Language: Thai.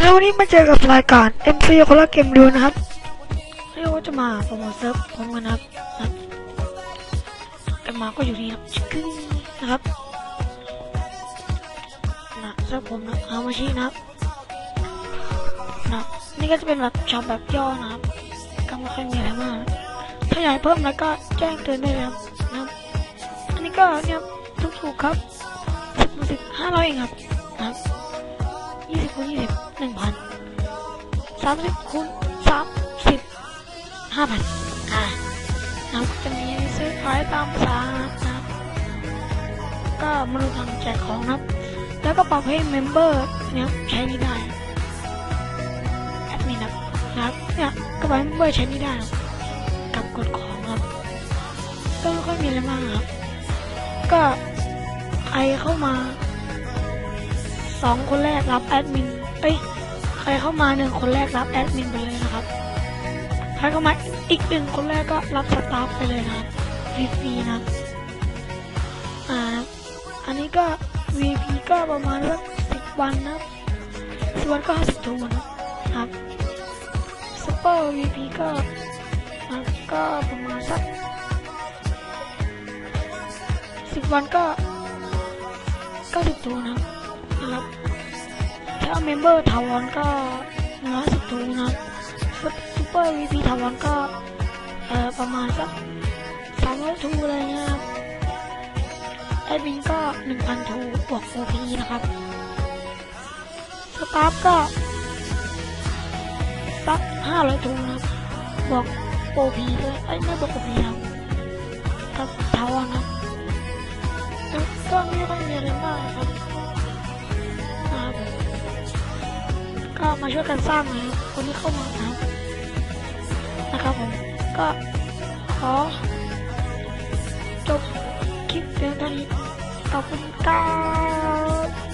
แล้ววันนี้มาเจอกับรายการ MC คนละเกมดูนะครับเรียกว่าจะมาโปรโมทเซิร์ฟผมกันนะครับนะกันมาก็อยู่นี่ครับชิคกี้นะครับนะเซิร์ฟผมนะฮามาชินะครับนะนี่ก็จะเป็นแบบชอปแบบย่อนะครับก็ไม่ค่อยมีอะไรมาก ถ้าอยากเพิ่มแล้วก็แจ้งเตือนได้เลยครับนะครับอันนี้ก็เนี่ยถูกๆครับสิบสิบห้าร้อยเองครับนะครับ คูณยี่สิบหนึ่งพันสามสิบคูณสามสิบห้าพันอ่านะครับจะมีซื้อขายตามภาษานะครับ ก็มาดูทางแจกของนะครับ แล้วก็ปรับให้เมมเบอร์เนี่ยใช้นี่ได้แอดมินนะครับเนี่ยก็ปรับเมมเบอร์ใช้นี่ได้ครับกับกดของครับ ก็ไม่ค่อยมีอะไรมากครับ ก็ใครเข้ามา สองคนแรกรับแอดมินเอ้ยใครเข้ามาหนึ่งคนแรกรับแอดมินไปเลยนะครับใครเข้ามาอีกหนึ่งคนแรกก็รับสตาฟไปเลยนะครับฟรีๆนะอ่าอันนี้ก็ VP ก็ประมาณสักสิบวันนะสิบวันก็ห้าสิบทูนะครับซุปเปอร์ VP ก็ก็ประมาณสักสิบวันก็เก้าสิบทูนะครับ นะครับ ถ้าเมมเบอร์ถาวรก็หนึ่งร้อยสิบทูนะครับซูเปอร์วีพีถาวรก็เอ่อประมาณสักสามร้อยทูอะไรเงี้ยครับแอดมินก็หนึ่งพันทูบวกโอพีนะครับสตาฟก็สักห้าร้อยทูนะครับบวกโอพีด้วยไอ้ไม่บวกโอพีครับกับ มาช่วยกันสร้างนะครับคนที่เข้ามานะครับนะครับผมก็ขอจบคลิปเพียงเท่านี้ขอบคุณครับ